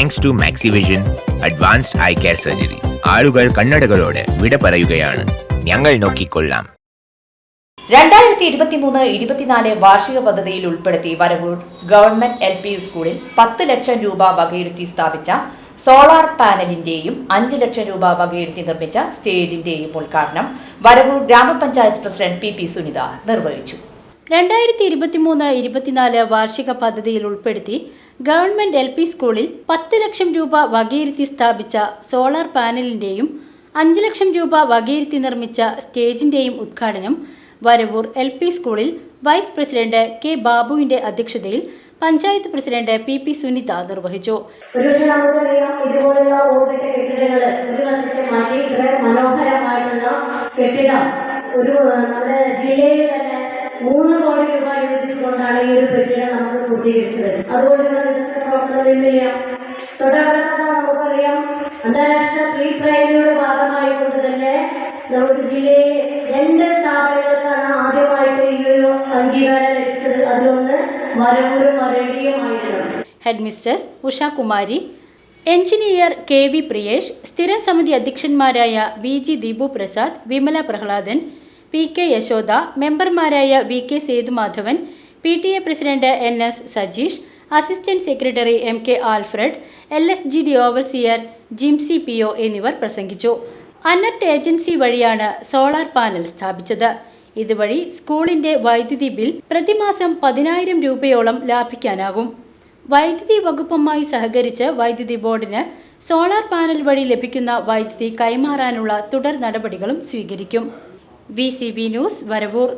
Thanks to Maxivision advanced eye care surgery ആളുകൾ കണ്ണടകളോട് വിട പറയുകയാണ്. ഞങ്ങൾ നോക്കിക്കൊള്ളാം. രണ്ടായിരത്തി ഇരുപത്തിമൂന്ന് ഇരുപത്തിനാല് വാർഷിക പദ്ധതിയിൽ ഉൾപ്പെടുത്തി വരവൂർ ഗവൺമെന്റ് എൽ പി സ്കൂളിൽ പത്ത് ലക്ഷം രൂപ വകയിരുത്തി സ്ഥാപിച്ച സോളാർ പാനലിന്റെയും അഞ്ചു ലക്ഷം രൂപ വകയിരുത്തി നിർമ്മിച്ച സ്റ്റേജിന്റെയും ഉദ്ഘാടനം വരവൂർ ഗ്രാമപഞ്ചായത്ത് പ്രസിഡന്റ് പി പി സുനിത നിർവഹിച്ചു. രണ്ടായിരത്തി ഇരുപത്തിമൂന്ന് ഇരുപത്തിനാല് വാർഷിക പദ്ധതിയിൽ ഉൾപ്പെടുത്തി ഗവൺമെന്റ് എൽ പി സ്കൂളിൽ പത്ത് ലക്ഷം രൂപ വകയിരുത്തി സ്ഥാപിച്ച സോളാർ പാനലിന്റെയും അഞ്ച് ലക്ഷം രൂപ വകയിരുത്തി നിർമ്മിച്ച സ്റ്റേജിന്റെയും ഉദ്ഘാടനം വരവൂർ എൽ പി സ്കൂളിൽ വൈസ് പ്രസിഡന്റ് കെ ബാബുവിന്റെ അധ്യക്ഷതയിൽ panchayat president P P Sunitha നിർവഹിച്ചു. മനോഹരമായിട്ടുള്ള കെട്ടിടം. ഒരു നമ്മുടെ ജില്ലയിൽ തന്നെ മൂന്ന് കോടി രൂപ അനുവദിച്ചുകൊണ്ടാണ് ഈ ഒരു പ്രക്രിയ നമുക്ക് പൂർത്തീകരിച്ചത്. അതുകൊണ്ടുള്ള വികസന പ്രവർത്തനങ്ങളില്ല തൊട്ടടുത്ത നമുക്കറിയാം അന്താരാഷ്ട്ര പ്രീ പ്രൈമറിയുടെ ഭാഗമായിക്കൊണ്ട് തന്നെ നമ്മുടെ ജില്ലയിൽ രണ്ട് സ്ഥാപനങ്ങൾക്കാണ് ആദ്യമായിട്ട് ഈ ഒരു അംഗീകാരം ലഭിച്ചത്. അതിലൊന്ന് മരവൂരും മരടിയുമായിരുന്നു head mistress Ushakumari engineer K V Priyesh സ്ഥിരം സമിതി അധ്യക്ഷന്മാരായ V G Deepu Prasad Vimala Prahladan P K Yashoda മെമ്പർമാരായ V K Sethumadhavan P T A president N S Sajeesh assistant secretary M K Alfred L S G D overseer Jimsy P O എന്നിവർ പ്രസംഗിച്ചു. ANERT agency വഴിയാണ് solar panel സ്ഥാപിച്ചത്. ഇതുവഴി സ്കൂളിന്റെ വൈദ്യുതി bill പ്രതിമാസം പതിനായിരം രൂപയോളം ലാഭിക്കാനാകും. വൈദ്യുതി വകുപ്പുമായി സഹകരിച്ച് വൈദ്യുതി ബോർഡിന് സോളാർ പാനൽ വഴി ലഭിക്കുന്ന വൈദ്യുതി കൈമാറാനുള്ള തുടർ നടപടികളും സ്വീകരിക്കും. V news Varavoor.